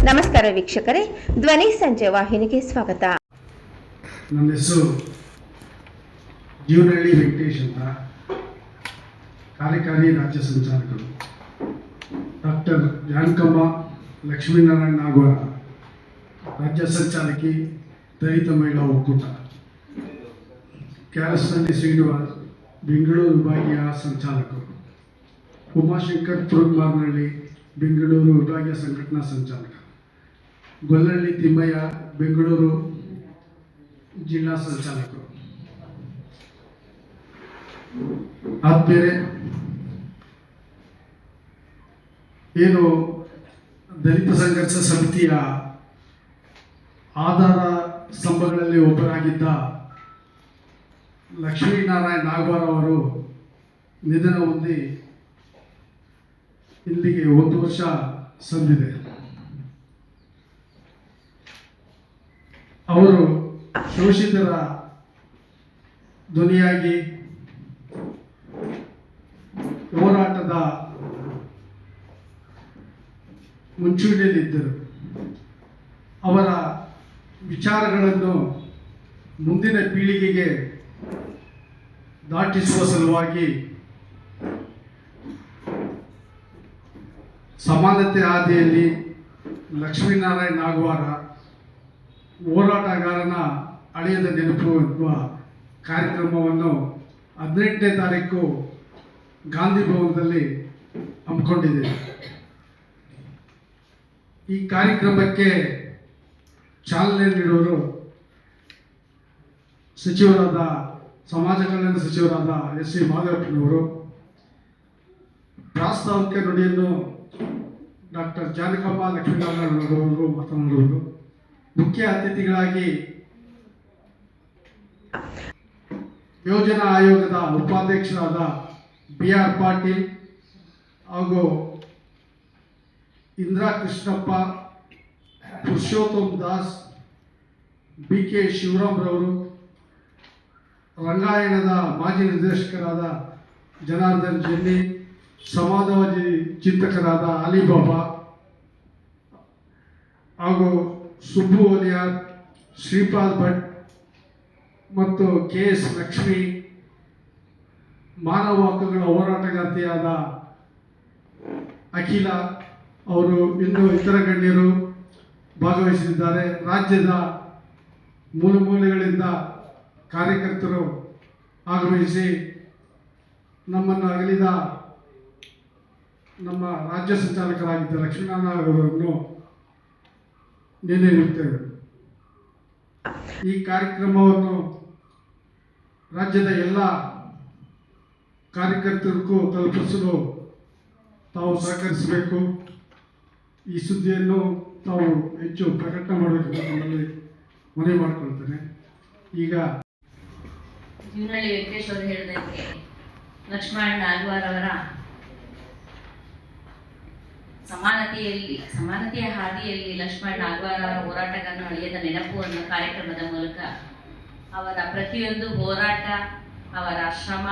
ನಮಸ್ಕಾರ ವೀಕ್ಷಕರೇ ಧ್ವನಿ ಸಂಜೆ ವಾಹಿನಿಗೆ ಸ್ವಾಗತ ನನ್ನ ಹೆಸರು ಜೀವನಹಳ್ಳಿ ವೆಂಕಟೇಶ್ ಅಂತ ಕಾರ್ಯಕಾರಿ ರಾಜ್ಯ ಸಂಚಾಲಕರು ಡಾಕ್ಟರ್ ಜಾನಕಮ್ಮ ಲಕ್ಷ್ಮೀನಾರಾಯಣ ನಾಗವರ ರಾಜ್ಯ ಸಂಚಾಲಕಿ ದಲಿತ ಮಹಿಳಾ ಒಕ್ಕೂಟ ಕ್ಯಾರಸ್ನಲ್ಲಿ ಶ್ರೀನಿವಾಸ್ ಬೆಂಗಳೂರು ವಿಭಾಗೀಯ ಸಂಚಾಲಕರು ಉಮಾಶಂಕರ್ ತುರುಗ್ಮಾರ್ನಹಳ್ಳಿ ಬೆಂಗಳೂರು ವಿಭಾಗೀಯ ಸಂಘಟನಾ ಸಂಚಾಲಕ ಗೊಲ್ಲಹಳ್ಳಿ ತಿಮ್ಮಯ್ಯ, ಬೆಂಗಳೂರು ಜಿಲ್ಲಾ ಸಂಚಾಲಕರು ಆದ್ಮೇಲೆ ಏನು ದಲಿತ ಸಂಘರ್ಷ ಸಮಿತಿಯ ಆಧಾರ ಸ್ತಂಭಗಳಲ್ಲಿ ಒಬ್ಬರಾಗಿದ್ದ ಲಕ್ಷ್ಮೀನಾರಾಯಣ ನಾಗವಾರ ಅವರು ನಿಧನ ಹೊಂದಿ ಇಲ್ಲಿಗೆ ಒಂದು ವರ್ಷ ಸಂದಿದೆ. ಅವರು ಶೋಷಿತರ ಧ್ವನಿಯಾಗಿ ಹೋರಾಟದ ಮುಂಚೂಣಿಯಲ್ಲಿದ್ದರು. ಅವರ ವಿಚಾರಗಳನ್ನು ಮುಂದಿನ ಪೀಳಿಗೆಗೆ ದಾಟಿಸುವ ಸಲುವಾಗಿ ಸಮಾನತೆ ಹಾದಿಯಲ್ಲಿ ಲಕ್ಷ್ಮೀನಾರಾಯಣ ನಾಗವಾರ ಹೋರಾಟಗಾರನ ಅಳಿಯದ ನೆನಪು ಎನ್ನುವ ಕಾರ್ಯಕ್ರಮವನ್ನು ಹದಿನೆಂಟನೇ ತಾರೀಕು ಗಾಂಧಿ ಭವನದಲ್ಲಿ ಹಮ್ಮಿಕೊಂಡಿದೆ. ಈ ಕಾರ್ಯಕ್ರಮಕ್ಕೆ ಚಾಲನೆ ನೀಡುವರು ಸಚಿವರಾದ, ಸಮಾಜ ಕಲ್ಯಾಣ ಸಚಿವರಾದ ಎಸ್ ಸಿ ಮಾಧವಪ್ಪನವರು ಪ್ರಾಸ್ತಾವಿಕ ನುಡಿಯನ್ನು ಡಾಕ್ಟರ್ ಜಾನಕಮ್ಮ ಲಕ್ಷ್ಮೀನಾರಾಯಣರವರು ಮಾತನಾಡುವರು ಮುಖ್ಯ ಅತಿಥಿಗಳಾಗಿ ಯೋಜನಾ ಆಯೋಗದ ಉಪಾಧ್ಯಕ್ಷರಾದ ಬಿ ಆರ್ ಪಾಟೀಲ್ ಹಾಗೂ ಇಂದಿರಾ ಕೃಷ್ಣಪ್ಪ, ಪುರುಷೋತ್ತಮ್ ದಾಸ್ ಬಿ ಕೆ ಶಿವರಾಮ್ರವರು ರಂಗಾಯಣದ ಮಾಜಿ ನಿರ್ದೇಶಕರಾದ ಜನಾರ್ದನ್ ಜೆನ್ನಿ ಸಮಾಜವಾದಿ ಚಿಂತಕರಾದ ಅಲಿಬಾಬಾ ಹಾಗೂ ಸುಬ್ಬು ಓಲಿಯಾರ್ ಶ್ರೀಪಾದ್ ಭಟ್ ಮತ್ತು ಕೆ ಎಸ್ ಲಕ್ಷ್ಮಿ ಮಾನವ ಹಕ್ಕುಗಳ ಹೋರಾಟಗಾರ್ತಿಯಾದ ಅಖಿಲ ಅವರು ಇನ್ನು ಇತರ ಗಣ್ಯರು ಭಾಗವಹಿಸಿದ್ದಾರೆ. ರಾಜ್ಯದ ಮೂಲ ಮೂಲೆಗಳಿಂದ ಕಾರ್ಯಕರ್ತರು ಆಗಮಿಸಿ ನಮ್ಮನ್ನು ಅಗಲಿದ ನಮ್ಮ ರಾಜ್ಯ ಸಂಚಾಲಕರಾಗಿದ್ದ ಲಕ್ಷ್ಮೀನಾರಾಯಣ ಅವರನ್ನು ನೆನೆಯುತ್ತೇವೆ ಈ ಕಾರ್ಯಕ್ರಮವನ್ನು ರಾಜ್ಯದ ಎಲ್ಲ ಕಾರ್ಯಕರ್ತರಿಗೂ ತಲುಪಿಸಲು ತಾವು ಸಹಕರಿಸಬೇಕು. ಈ ಸುದ್ದಿಯನ್ನು ತಾವು ಹೆಚ್ಚು ಪ್ರಕಟಣೆ ಮಾಡಬೇಕು ನಮ್ಮಲ್ಲಿ ಮನವಿ ಮಾಡಿಕೊಳ್ತೇನೆ. ಈಗ ಜೀವನಹಳ್ಳಿ ವೆಂಕಟೇಶ್ ಅವರು ಹೇಳಿದಂತೆ ಲಕ್ಷ್ಮಣ ನಾಗವಾರ್ ಅವರ ಸಮಾನತೆಯಲ್ಲಿ, ಸಮಾನತೆಯ ಹಾದಿಯಲ್ಲಿ ಲಕ್ಷ್ಮಣ ನಾಗವಾರ ಹೋರಾಟಗಾರನ ಅಳಿಯದ ನೆನಪು ಅನ್ನೋ ಕಾರ್ಯಕ್ರಮದ ಮೂಲಕ ಅವರ ಪ್ರತಿಯೊಂದು ಹೋರಾಟ, ಅವರ ಶ್ರಮ,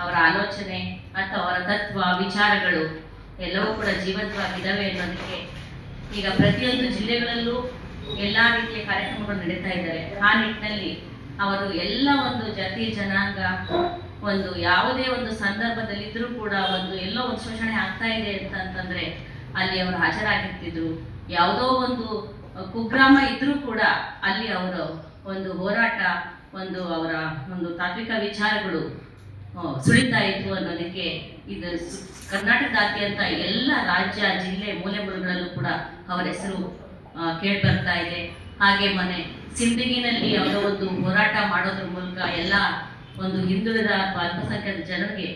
ಅವರ ಆಲೋಚನೆ ಮತ್ತು ಅವರ ತತ್ವ, ವಿಚಾರಗಳು ಎಲ್ಲವೂ ಕೂಡ ಜೀವಂತವಾಗಿದ್ದಾವೆ ಅನ್ನೋದಕ್ಕೆ ಈಗ ಪ್ರತಿಯೊಂದು ಜಿಲ್ಲೆಗಳಲ್ಲೂ ಎಲ್ಲ ರೀತಿಯ ಕಾರ್ಯಕ್ರಮಗಳು ನಡೀತಾ ಇದ್ದಾರೆ ಆ ನಿಟ್ಟಿನಲ್ಲಿ ಅವರು ಎಲ್ಲ ಒಂದು ಜಾತಿ, ಜನಾಂಗ, ಒಂದು ಯಾವುದೇ ಒಂದು ಸಂದರ್ಭದಲ್ಲಿದ್ರೂ ಕೂಡ ಒಂದು ಎಲ್ಲೋ ಒಂದು ಶೋಷಣೆ ಆಗ್ತಾ ಇದೆ ಅಂತ ಅಂತಂದ್ರೆ ಅಲ್ಲಿ ಅವರು ಹಾಜರಾಗಿರ್ತಿದ್ರು. ಯಾವುದೋ ಒಂದು ಕುಗ್ರಾಮ ಇದ್ರೂ ಕೂಡ ಅಲ್ಲಿ ಅವರು ಒಂದು ಹೋರಾಟ, ಒಂದು ಅವರ ಒಂದು ತಾತ್ವಿಕ ವಿಚಾರಗಳು ಸುಳಿತಾ ಇತ್ತು ಅನ್ನೋದಕ್ಕೆ ಇದು ಕರ್ನಾಟಕದಾದ್ಯಂತ ಎಲ್ಲ ರಾಜ್ಯ, ಜಿಲ್ಲೆ ಮೂಲೆ ಮೂಲೆಗಳಲ್ಲೂ ಕೂಡ ಅವರ ಹೆಸರು ಕೇಳಿ ಬರ್ತಾ ಇದೆ. ಹಾಗೆ ಮನೆ, ಸಿಂದಗಿನಲ್ಲಿ ಯಾವುದೋ ಒಂದು ಹೋರಾಟ ಮಾಡೋದ್ರ ಮೂಲಕ ಎಲ್ಲ ಒಂದು ಹಿಂದುಳಿದ ಅಥವಾ ಅಲ್ಪಸಂಖ್ಯಾತ ಜನರಿಗೆ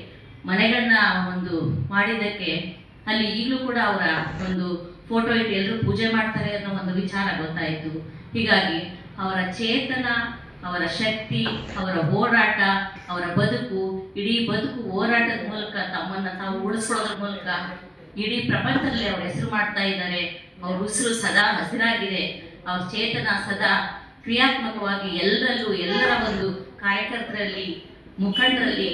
ಮನೆಗಳನ್ನ ಒಂದು ಮಾಡಿದ್ದಕ್ಕೆ ಅಲ್ಲಿ ಈಗಲೂ ಕೂಡ ಅವರ ಒಂದು ಫೋಟೋ ಇಟ್ಟು ಎಲ್ಲರೂ ಪೂಜೆ ಮಾಡ್ತಾರೆ ಅನ್ನೋ ಒಂದು ವಿಚಾರ ಗೊತ್ತಾಯಿತು. ಹೀಗಾಗಿ ಅವರ ಚೇತನ, ಅವರ ಶಕ್ತಿ, ಅವರ ಹೋರಾಟ, ಅವರ ಬದುಕು, ಇಡೀ ಬದುಕು ಹೋರಾಟದ ಮೂಲಕ ತಮ್ಮನ್ನ ತಾವು ಉಳಿಸ್ಕೊಳ್ಳೋದ್ರ ಮೂಲಕ ಇಡೀ ಪ್ರಪಂಚದಲ್ಲಿ ಅವ್ರ ಹೆಸರು ಮಾಡ್ತಾ ಇದ್ದಾರೆ. ಅವ್ರ ಉಸಿರು ಸದಾ ಹಸಿರಾಗಿದೆ. ಅವ್ರ ಚೇತನ ಸದಾ ಕ್ರಿಯಾತ್ಮಕವಾಗಿ ಎಲ್ಲರಲ್ಲೂ ಎಲ್ಲರ ಒಂದು ಕಾರ್ಯಕರ್ತರಲ್ಲಿ ಮುಖಂಡರಲ್ಲಿ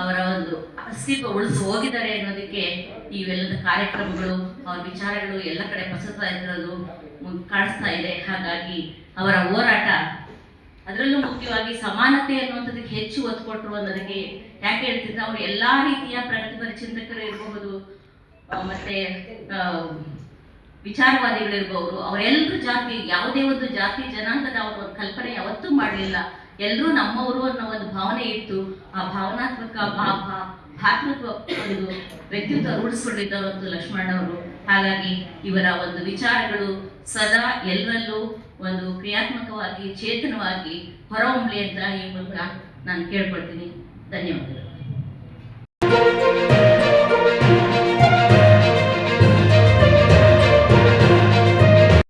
ಅವರ ಒಂದು ಅಸ್ತಿತ್ವ ಉಳಿಸಿ ಹೋಗಿದ್ದಾರೆ ಅನ್ನೋದಕ್ಕೆ ಇವೆಲ್ಲದ ಕಾರ್ಯಕ್ರಮಗಳು, ಅವ್ರ ವಿಚಾರಗಳು ಎಲ್ಲ ಕಡೆ ಪಸರ್ತಾ ಇರೋದು ಕಾಣಿಸ್ತಾ ಇದೆ. ಹಾಗಾಗಿ ಅವರ ಹೋರಾಟ ಅದರಲ್ಲೂ ಮುಖ್ಯವಾಗಿ ಸಮಾನತೆ ಅನ್ನುವಂಥದ್ದಕ್ಕೆ ಹೆಚ್ಚು ಒತ್ತು ಕೊಟ್ಟರು ಅನ್ನೋದಕ್ಕೆ ಯಾಕೆ ಹೇಳ್ತಿದ್ರೆ ಅವರು ಎಲ್ಲಾ ರೀತಿಯ ಪ್ರಗತಿಪರ ಚಿಂತಕರು ಇರಬಹುದು ಮತ್ತೆ ವಿಚಾರವಾದಿಗಳಿರ್ಬಹುದು ಅವರೆಲ್ಲರೂ ಜಾತಿ ಯಾವುದೇ ಒಂದು ಜಾತಿ ಜನಾಂಗದ ಅವರ ಕಲ್ಪನೆ ಯಾವತ್ತೂ ಮಾಡಲಿಲ್ಲ. ಎಲ್ಲರೂ ನಮ್ಮವರು ಅನ್ನೋ ಒಂದು ಭಾವನೆ ಇತ್ತು. ಆ ಭಾವನಾತ್ಮಕ ಭಾತೃತ್ವ ಒಂದು ವ್ಯಕ್ತಿತ್ವ ರೂಢಿಸಿಕೊಂಡಿದ್ದರು ಲಕ್ಷ್ಮಣ ಅವರು. ಹಾಗಾಗಿ ಇವರ ಒಂದು ವಿಚಾರಗಳು ಸದಾ ಎಲ್ಲರಲ್ಲೂ ಒಂದು ಕ್ರಿಯಾತ್ಮಕವಾಗಿ, ಚೇತನವಾಗಿ ಹೊರಹೊಮ್ಮಲಿ ಅಂತ ಈ ಮೂಲಕ ನಾನು ಕೇಳ್ಕೊಳ್ತೀನಿ. ಧನ್ಯವಾದಗಳು.